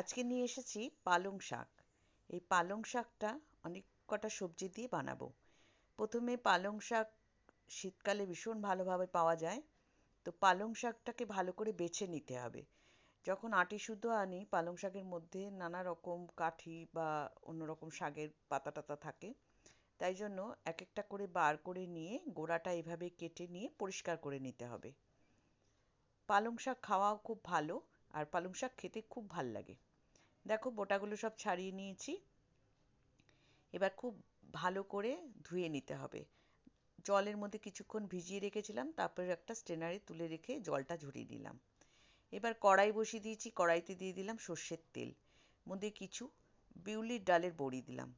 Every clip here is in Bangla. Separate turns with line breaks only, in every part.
আজকে নিয়ে এসেছি পালং শাক। এই পালং শাকটা অনেক কটা সবজি দিয়ে বানাবো। প্রথমে পালং শাক শীতকালে ভীষণ ভালোভাবে পাওয়া যায়। তো পালং শাকটাকে ভালো করে বেছে নিতে হবে। যখন আটি শুদ্ধ আনি, পালং শাকের মধ্যে নানা রকম কাঠি বা অন্যরকম শাকের পাতা টাতা থাকে। তাই জন্য এক একটা করে বার করে নিয়ে গোড়াটা এভাবে কেটে নিয়ে পরিষ্কার করে নিতে হবে। পালং শাক খাওয়াও খুব ভালো, আর পালং শাক খেতে খুব ভালো লাগে। দেখো বোটাগুলো সব ছাড়িয়ে নিয়েছি। এবার খুব ভালো করে ধুয়ে নিতে হবে। জলের মধ্যে কিছুক্ষণ ভিজিয়ে রেখেছিলাম, তারপরে একটা স্ট্রেনারে তুলে রেখে জলটা ঝরিয়ে নিলাম। এবার কড়াই বসিয়ে দিয়েছি, কড়াইতে দিয়ে দিলাম সর্ষের তেল। মধ্যে কিছু বিউলির ডালের বড়ি দিলাম।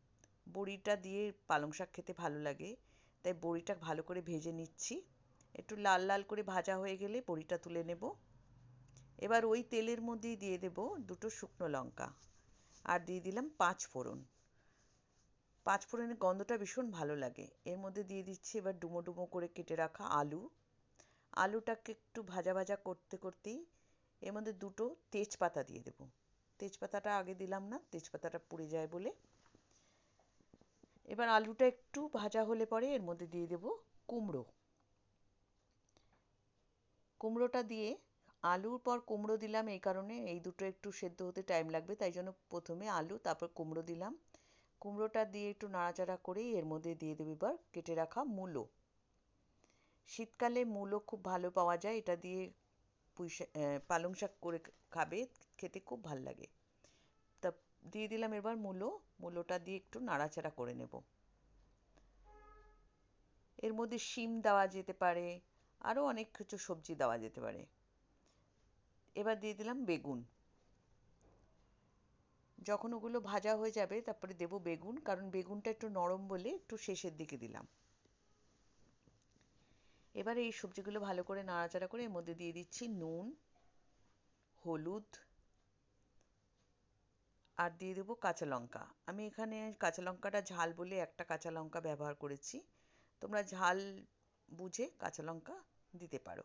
বড়িটা দিয়ে পালং শাক খেতে ভালো লাগে, তাই বড়িটা ভালো করে ভেজে নিচ্ছি। একটু লাল লাল করে ভাজা হয়ে গেলে বড়িটা তুলে নেব। এবার ওই তেলের মধ্যেই দিয়ে দেব দুটো শুকনো লঙ্কা আর দিয়ে দিলাম পাঁচ ফোড়ন। পাঁচ ফোড়নের গন্ধটা ভীষণ ভালো লাগে। এর মধ্যে দিয়ে দিচ্ছি এবার ডুমো ডুমো করে কেটে রাখা আলু। আলুটাকে একটু ভাজা ভাজা করতে করতেই এর মধ্যে দুটো তেজপাতা দিয়ে দেব। তেজপাতাটা আগে দিলাম না, তেজপাতাটা পুড়ে যায় বলে। এবার আলুটা একটু ভাজা হলে পরে এর মধ্যে দিয়ে দেব কুমড়ো। কুমড়োটা দিয়ে আলুর পর কুমড়ো দিলাম এই কারণে, এই দুটো একটু সেদ্ধ হতে টাইম লাগবে, তাই জন্য প্রথমে আলু, তারপর কুমড়ো দিলাম। কুমড়োটা দিয়ে একটু নাড়াচাড়া করেই এর মধ্যে দিয়ে দেবো এবার কেটে রাখা মূলো। শীতকালে মূলো খুব ভালো পাওয়া যায়, এটা দিয়ে পুঁই পালং শাক করে খাবে, খেতে খুব ভালো লাগে। তা দিয়ে দিলাম এবার মূলো, মূলোটা দিয়ে একটু নাড়াচাড়া করে নেব। এর মধ্যে শিম দেওয়া যেতে পারে, আরও অনেক কিছু সবজি দেওয়া যেতে পারে। এবার দিয়ে দিলাম বেগুন। যখন ওগুলো ভাজা হয়ে যাবে, তারপরে দেব বেগুন, কারণ বেগুনটা একটু নরম বলে একটু শেষের দিকে দিলাম। এবার এই সবজিগুলো ভালো করে নাড়াচাড়া করে এর মধ্যে দিয়ে দিচ্ছি নুন, হলুদ, আর দিয়ে দেবো কাঁচা লঙ্কা। আমি এখানে কাঁচা লঙ্কাটা ঝাল বলে একটা কাঁচা লঙ্কা ব্যবহার করেছি। তোমরা ঝাল বুঝে কাঁচা লঙ্কা দিতে পারো।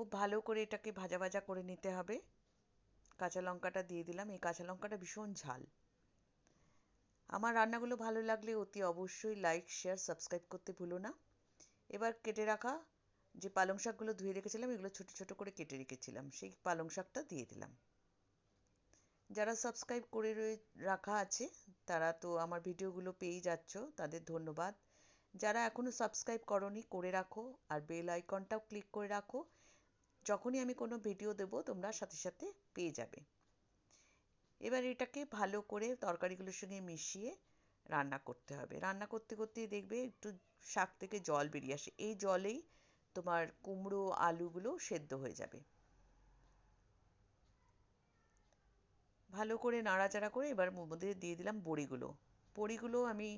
খুব ভালো করে এটাকে ভাজা ভাজা করে নিতে হবে। কাঁচা লঙ্কাটা দিয়ে দিলাম। এই কাঁচা লঙ্কাটা ভীষণ ঝাল। আমার রান্নাগুলো ভালো লাগলে অতি অবশ্যই লাইক শেয়ার সাবস্ক্রাইব করতে ভুলো না। এবার কেটে রাখা যে পালং শাকগুলো ধুয়ে রেখেছিলাম, এগুলো ছোট ছোট করে কেটে রেখেছিলাম। সেই পালং শাকটা দিয়ে দিলাম। যারা সাবস্ক্রাইব করে রাখা আছে, তারা তো আমার ভিডিওগুলো পেয়েই যাচ্ছ, তাদের ধন্যবাদ। যারা এখনও সাবস্ক্রাইব করনি, করে রাখো। আর বেল আইকনটাও ক্লিক করে রাখো। যখনই আমি কোনো ভিডিও দেবো, তোমরা সাথে সাথে পেয়ে যাবে। এবার এটাকে ভালো করে তরকারিগুলোর সঙ্গে মিশিয়ে রান্না করতে হবে। রান্না করতে করতেই দেখবে একটু শাক থেকে জল বেরিয়ে আসে। এই জলেই তোমার কুমড়ো, আলুগুলো সেদ্ধ হয়ে যাবে। ভালো করে নাড়াচাড়া করে এবার মধ্যে দিয়ে দিলাম বড়িগুলো। বড়িগুলো আমি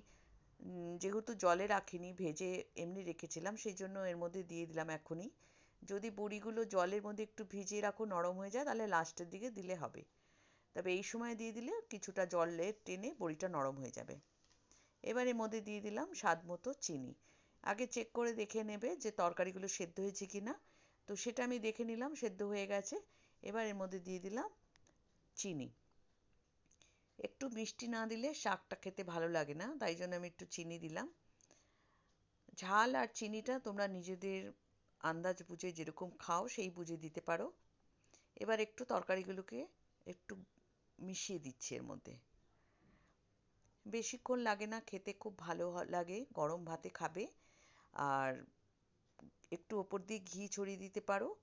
যেহেতু জলে রাখিনি, ভেজে এমনি রেখেছিলাম, সেই জন্য এর মধ্যে দিয়ে দিলাম এখনই যদি বড়িগুলো জলের মধ্যে একটু ভিজিয়ে রাখো, নরম হয়ে যায়, তাহলে লাস্টের দিকে দিলে হবে। তবে এই সময় দিয়ে দিলে কিছুটা জলে টেনে বড়িটা নরম হয়ে যাবে। এবার এর মধ্যে দিয়ে দিলাম স্বাদ মতো চিনি। আগে চেক করে দেখে নেবে যে তরকারিগুলো সেদ্ধ হয়েছে কি না তো সেটা আমি দেখে নিলাম, সেদ্ধ হয়ে গেছে। এবার এর মধ্যে দিয়ে দিলাম চিনি। একটু মিষ্টি না দিলে শাকটা খেতে ভালো লাগে না, তাই জন্য আমি একটু চিনি দিলাম। ঝাল আর চিনিটা তোমরা নিজেদের আন্দাজ বুঝে যেরকম খাও, সেই বুঝে দিতে পারো। এবার একটু তরকারিগুলোকে একটু মিশিয়ে দিচ্ছি এর মধ্যে। বেশিক্ষণ লাগে না, খেতে খুব ভালো লাগে, গরম ভাতে খাবে। আর একটু ওপর দিয়ে ঘি ছড়িয়ে দিতে পারো।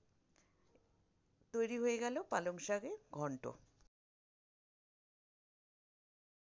তৈরি হয়ে গেল পালং শাকের ঘন্ট।